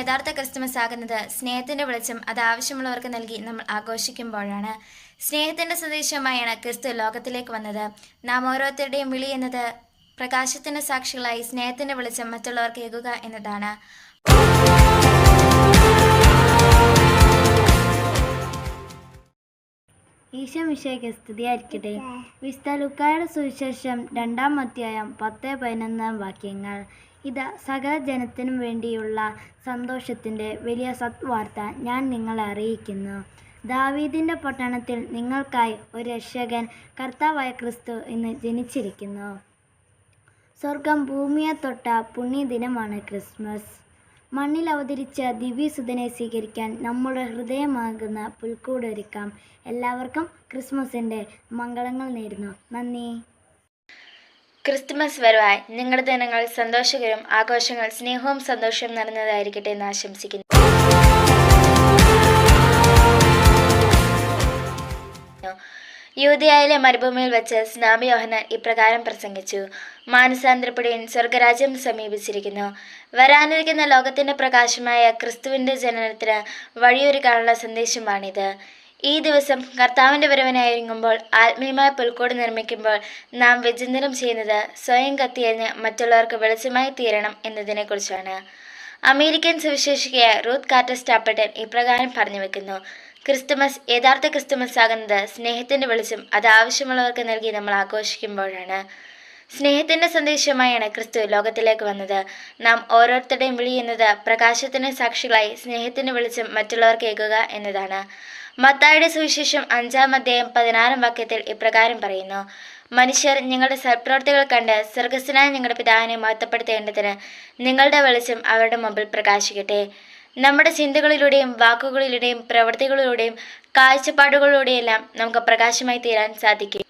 Christmas ആകുന്നത് സ്നേഹത്തിന്റെ വെളിച്ചം അത് ആവശ്യമുള്ളവർക്ക് നൽകി നമ്മൾ ആഘോഷിക്കുമ്പോഴാണ്. സ്നേഹത്തിന്റെ സന്ദേശമായാണ് ക്രിസ്തു ലോകത്തിലേക്ക് വന്നത്. നാം ഓരോരുത്തരുടെയും വിളി എന്നത് പ്രകാശത്തിന്റെ സാക്ഷികളായി സ്നേഹത്തിന്റെ വെളിച്ചം മറ്റുള്ളവർക്ക് ഏകുക എന്നതാണ്. ഈശോ മിശയ്ക്ക് സ്തുതിയായിരിക്കട്ടെ. വിസ്തലുക്കായുടെ ലുക്കായുടെ സുവിശേഷം രണ്ടാം അധ്യായം പത്ത് പതിനൊന്നാം വാക്യങ്ങൾ. ഇത് സകല ജനത്തിനും വേണ്ടിയുള്ള സന്തോഷത്തിന്റെ വലിയ സത്വാർത്ത ഞാൻ നിങ്ങളെ അറിയിക്കുന്നു. ദാവീദിന്റെ പട്ടണത്തിൽ നിങ്ങൾക്കായി ഒരു രക്ഷകൻ കർത്താവായ ക്രിസ്തു ഇന്ന് ജനിച്ചിരിക്കുന്നു. സ്വർഗം ഭൂമിയെ തൊട്ട പുണ്യദിനമാണ് ക്രിസ്മസ്. മണ്ണിൽ അവതരിച്ച ദിവ്യസുതനെ സ്വീകരിക്കാൻ നമ്മുടെ ഹൃദയമാകുന്ന പുൽക്കൂടൊരുക്കാം എല്ലാവർക്കും ക്രിസ്മസിന്റെ മംഗളങ്ങൾ നേരുന്നു. നന്ദി. ക്രിസ്തുമസ് വരവായി. നിങ്ങളുടെ ദിനങ്ങൾ സന്തോഷകരവും ആഘോഷങ്ങൾ സ്നേഹവും സന്തോഷവും നിറഞ്ഞതായിരിക്കട്ടെ എന്ന് ആശംസിക്കുന്നു. യൂതിയായിലെ മരുഭൂമിയിൽ വെച്ച് സ്നാമി യോഹന്നാൻ ഇപ്രകാരം പ്രസംഗിച്ചു. മാനസാന്തരപ്പെടുവിൻ സ്വർഗരാജ്യം സമീപിച്ചിരിക്കുന്നു. വരാനിരിക്കുന്ന ലോകത്തിന്റെ പ്രകാശമായ ക്രിസ്തുവിന്റെ ജനനത്തിന് വഴിയൊരുക്കാനുള്ള സന്ദേശമാണിത്. ഈ ദിവസം കർത്താവിന്റെ വരവനായിരിക്കുമ്പോൾ ആത്മീയമായ പുൽക്കൂട് നിർമ്മിക്കുമ്പോൾ നാം വിചിന്തനം ചെയ്യുന്നത് സ്വയം കത്തിയെന്ന് മറ്റുള്ളവർക്ക് വെളിച്ചമായി തീരണം എന്നതിനെക്കുറിച്ചാണ്. അമേരിക്കൻ സുവിശേഷികയായ റൂത്ത് കാർട്ടർ സ്റ്റാപ്പട്ടൻ ഇപ്രകാരം പറഞ്ഞു വെക്കുന്നു. ക്രിസ്തുമസ് യഥാർത്ഥ ക്രിസ്തുമസ് ആകുന്നത് സ്നേഹത്തിന്റെ വെളിച്ചം അത് ആവശ്യമുള്ളവർക്ക് നൽകി നമ്മൾ ആഘോഷിക്കുമ്പോഴാണ്. സ്നേഹത്തിന്റെ സന്ദേശമായാണ് ക്രിസ്തു ലോകത്തിലേക്ക് വന്നത്. നാം ഓരോരുത്തരുടെയും വിളി എന്നത് പ്രകാശത്തിന് സാക്ഷികളായി സ്നേഹത്തിന്റെ വെളിച്ചം മറ്റുള്ളവർക്ക് ഏകുക എന്നതാണ്. മത്തായുടെ സുവിശേഷം അഞ്ചാം അധ്യായം പതിനാറാം വാക്യത്തിൽ ഇപ്രകാരം പറയുന്നു. മനുഷ്യർ നിങ്ങളുടെ സൽപ്രവർത്തികൾ കണ്ട് സ്വർഗസ്വനായ നിങ്ങളുടെ പിതാവിനെ മഹത്വപ്പെടുത്തേണ്ടതിന് നിങ്ങളുടെ വെളിച്ചം അവരുടെ മുമ്പിൽ പ്രകാശിക്കട്ടെ. നമ്മുടെ ചിന്തകളിലൂടെയും വാക്കുകളിലൂടെയും പ്രവൃത്തികളിലൂടെയും കാഴ്ചപ്പാടുകളിലൂടെയെല്ലാം നമുക്ക് പ്രകാശമായി തീരാൻ സാധിക്കും.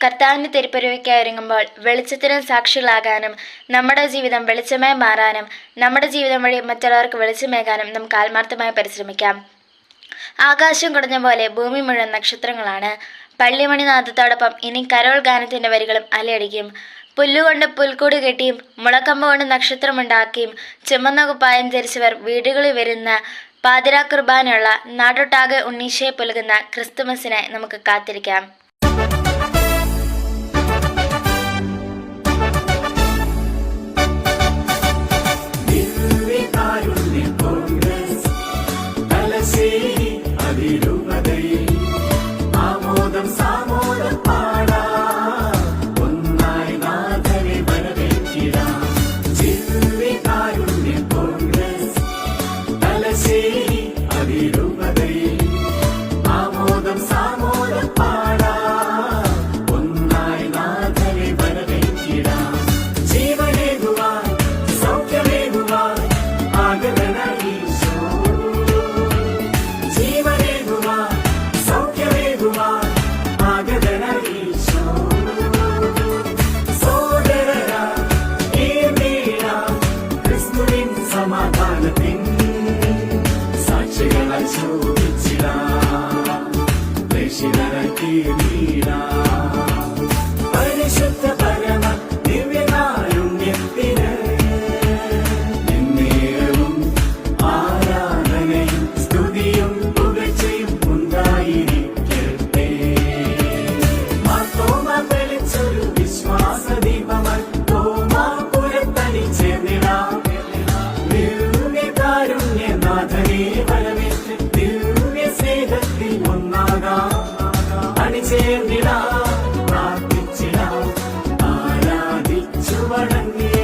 കർത്താവിന്റെ തിരുപ്പരുവയ്ക്കായി ഒരുങ്ങുമ്പോൾ വെളിച്ചത്തിന് സാക്ഷികളാകാനും നമ്മുടെ ജീവിതം വെളിച്ചമായി മാറാനും നമ്മുടെ ജീവിതം വഴി മറ്റുള്ളവർക്ക് വെളിച്ചമേകാനും നമുക്ക് ആത്മാർത്ഥമായി പരിശ്രമിക്കാം. ആകാശം കുടഞ്ഞ പോലെ ഭൂമി മുഴുവൻ നക്ഷത്രങ്ങളാണ്. പള്ളിമണിനാഥത്തോടൊപ്പം ഇനി കരോൾ ഗാനത്തിന്റെ വരികളും അലയടിക്കും. പുല്ലുകൊണ്ട് പുൽക്കൂട് കെട്ടിയും മുളക്കമ്പ് കൊണ്ട് നക്ഷത്രമുണ്ടാക്കിയും ചുമന്ന കുപ്പായം ധരിച്ചവർ വീടുകളിൽ വരുന്ന പാതിരാ കുർബാനയുള്ള നാടൊട്ടാകെ ഉണ്ണീശയെ പുലകുന്ന ക്രിസ്തുമസിനെ നമുക്ക് കാത്തിരിക്കാം. പരിശുദ്ധ por venir.